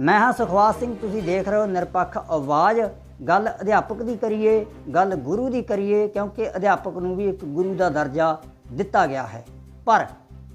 ਮੈਂ ਹਾਂ ਸੁਖਵਾਸ ਸਿੰਘ, ਤੁਸੀਂ ਦੇਖ ਰਹੇ ਹੋ ਨਿਰਪੱਖ ਆਵਾਜ਼। ਗੱਲ ਅਧਿਆਪਕ ਦੀ ਕਰੀਏ, ਗੱਲ ਗੁਰੂ ਦੀ ਕਰੀਏ, ਕਿਉਂਕਿ ਅਧਿਆਪਕ ਨੂੰ ਵੀ ਇੱਕ ਗੁਰੂ ਦਾ ਦਰਜਾ ਦਿੱਤਾ ਗਿਆ ਹੈ। ਪਰ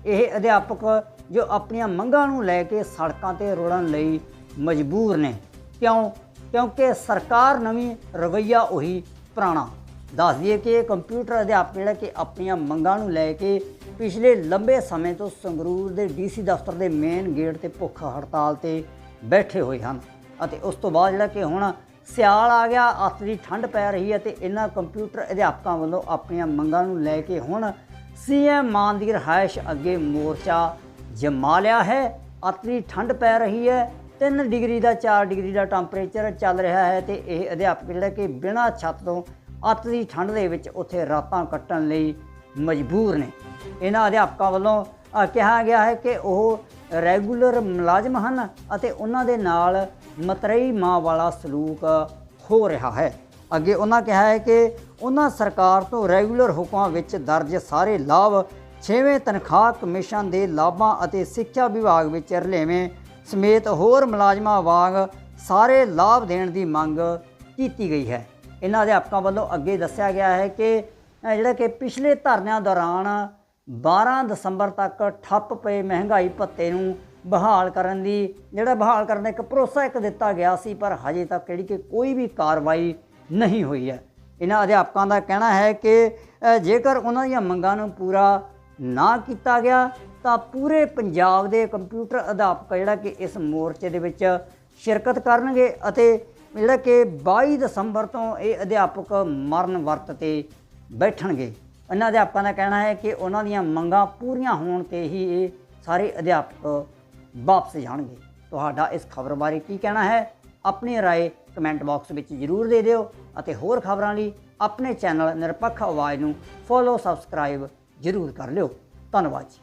ਇਹ ਅਧਿਆਪਕ ਜੋ ਆਪਣੀਆਂ ਮੰਗਾਂ ਨੂੰ ਲੈ ਕੇ ਸੜਕਾਂ ਤੇ ਰੋੜਨ ਲਈ ਮਜਬੂਰ ਨੇ। ਕਿਉਂ? ਕਿਉਂਕਿ ਸਰਕਾਰ ਨਵੀਂ ਰਵਈਆ ਉਹੀ ਪੁਰਾਣਾ। ਦੱਸ ਦਈਏ ਕਿ ਕੰਪਿਊਟਰ ਅਧਿਆਪਕ ਜਿਹੜਾ ਕਿ ਆਪਣੀਆਂ ਮੰਗਾਂ ਨੂੰ ਲੈ ਕੇ ਪਿਛਲੇ ਲੰਬੇ ਸਮੇਂ ਤੋਂ ਸੰਗਰੂਰ ਦੇ ਡੀਸੀ ਦਫ਼ਤਰ ਦੇ ਮੇਨ ਗੇਟ ਤੇ ਭੁੱਖ ਹੜਤਾਲ ਤੇ ਬੈਠੇ ਹੋਏ ਹਨ ਅਤੇ ਉਸ ਤੋਂ ਬਾਅਦ ਜਿਹੜਾ ਕਿ ਹੁਣ ਸਿਆਲ ਆ ਗਿਆ, ਅੱਤ ਦੀ ਠੰਡ ਪੈ ਰਹੀ ਹੈ ਤੇ ਇਹਨਾਂ ਕੰਪਿਊਟਰ ਅਧਿਆਪਕਾਂ ਵੱਲੋਂ ਆਪਣੀਆਂ ਮੰਗਾਂ ਨੂੰ ਲੈ ਕੇ ਹੁਣ ਸੀਐਮ ਮਾਨ ਦੀ ਰਿਹਾਇਸ਼ ਅੱਗੇ ਮੋਰਚਾ ਜਮਾ ਲਿਆ ਹੈ। ਅੱਤ ਦੀ ਠੰਡ ਪੈ ਰਹੀ ਹੈ 3 ਡਿਗਰੀ ਦਾ 4 ਡਿਗਰੀ ਦਾ ਟੈਂਪਰੇਚਰ ਚੱਲ ਰਿਹਾ ਹੈ ਤੇ ਇਹ ਅਧਿਆਪਕ ਜਿਹੜਾ ਕਿ ਬਿਨਾਂ ਛੱਤ ਤੋਂ ਅੱਤ ਦੀ ਠੰਡ ਦੇ ਵਿੱਚ ਉੱਥੇ ਰਾਤਾਂ ਕੱਟਣ ਲਈ ਮਜਬੂਰ ਨੇ। ਇਹਨਾਂ ਅਧਿਆਪਕਾਂ ਵੱਲੋਂ ਕਿਹਾ ਗਿਆ ਹੈ ਕਿ ਉਹ ਰੈਗੂਲਰ ਮੁਲਾਜ਼ਮ ਹਨ ਅਤੇ ਉਹਨਾਂ ਦੇ ਨਾਲ ਮਤਰੇਈ ਮਾਂ ਵਾਲਾ ਸਲੂਕ ਹੋ ਰਿਹਾ ਹੈ। ਅੱਗੇ ਉਹਨਾਂ ਕਿਹਾ ਹੈ ਕਿ ਉਹਨਾਂ ਸਰਕਾਰ ਤੋਂ ਰੈਗੂਲਰ ਹੁਕਮਾਂ ਵਿੱਚ ਦਰਜ ਸਾਰੇ ਲਾਭ 6ਵੇਂ ਤਨਖਾਹ ਕਮਿਸ਼ਨ ਦੇ ਲਾਭਾਂ ਅਤੇ ਸਿੱਖਿਆ ਵਿਭਾਗ ਵਿੱਚ ਰਲੇਵੇਂ ਸਮੇਤ ਹੋਰ ਮੁਲਾਜ਼ਮਾਂ ਵਾਂਗ ਸਾਰੇ ਲਾਭ ਦੇਣ ਦੀ ਮੰਗ ਕੀਤੀ ਗਈ ਹੈ। ਇਹਨਾਂ ਅਧਿਆਪਕਾਂ ਵੱਲੋਂ ਅੱਗੇ ਦੱਸਿਆ ਗਿਆ ਹੈ ਕਿ ਜਿਹੜਾ ਕਿ ਪਿਛਲੇ ਧਰਨਿਆਂ ਦੌਰਾਨ 12 ਦਸੰਬਰ ਤੱਕ ਠੱਪ ਪਏ ਮਹਿੰਗਾਈ ਭੱਤੇ ਨੂੰ ਬਹਾਲ ਕਰਨ ਦੀ, ਜਿਹੜਾ ਬਹਾਲ ਕਰਨ ਦਾ ਇੱਕ ਭਰੋਸਾ ਇੱਕ ਦਿੱਤਾ ਗਿਆ ਸੀ, ਪਰ ਹਜੇ ਤੱਕ ਜਿਹੜੀ ਕਿ ਕੋਈ ਵੀ ਕਾਰਵਾਈ ਨਹੀਂ ਹੋਈ ਹੈ। ਇਹਨਾਂ ਅਧਿਆਪਕਾਂ ਦਾ ਕਹਿਣਾ ਹੈ ਕਿ ਜੇਕਰ ਉਹਨਾਂ ਦੀਆਂ ਮੰਗਾਂ ਨੂੰ ਪੂਰਾ ਨਾ ਕੀਤਾ ਗਿਆ, ਤਾਂ ਪੂਰੇ ਪੰਜਾਬ ਦੇ ਕੰਪਿਊਟਰ ਅਧਿਆਪਕ ਜਿਹੜਾ ਕਿ ਇਸ ਮੋਰਚੇ ਦੇ ਵਿੱਚ ਸ਼ਿਰਕਤ ਕਰਨਗੇ ਅਤੇ ਜਿਹੜਾ ਕਿ 22 ਦਸੰਬਰ ਤੋਂ ਇਹ ਅਧਿਆਪਕ ਮਰਨ ਵਰਤ ਤੇ ਬੈਠਣਗੇ। ਇਹਨਾਂ ਅਧਿਆਪਕਾਂ ਦਾ ਕਹਿਣਾ ਹੈ ਕਿ ਉਹਨਾਂ ਦੀਆਂ ਮੰਗਾਂ ਪੂਰੀਆਂ ਹੋਣ ਤੇ ਹੀ ਇਹ ਸਾਰੇ ਅਧਿਆਪਕ ਵਾਪਸ ਜਾਣਗੇ ਤੁਹਾਡਾ ਇਸ ਖਬਰ ਬਾਰੇ ਕੀ ਕਹਿਣਾ ਹੈ ਆਪਣੀ رائے ਕਮੈਂਟ ਬਾਕਸ ਵਿੱਚ ਜ਼ਰੂਰ ਦੇ ਦਿਓ ਅਤੇ ਹੋਰ ਖਬਰਾਂ ਲਈ ਆਪਣੇ ਚੈਨਲ ਨਿਰਪੱਖ ਆਵਾਜ਼ ਨੂੰ ਫੋਲੋ ਸਬਸਕ੍ਰਾਈਬ ਜ਼ਰੂਰ ਕਰ ਲਿਓ ਧੰਨਵਾਦ ਜੀ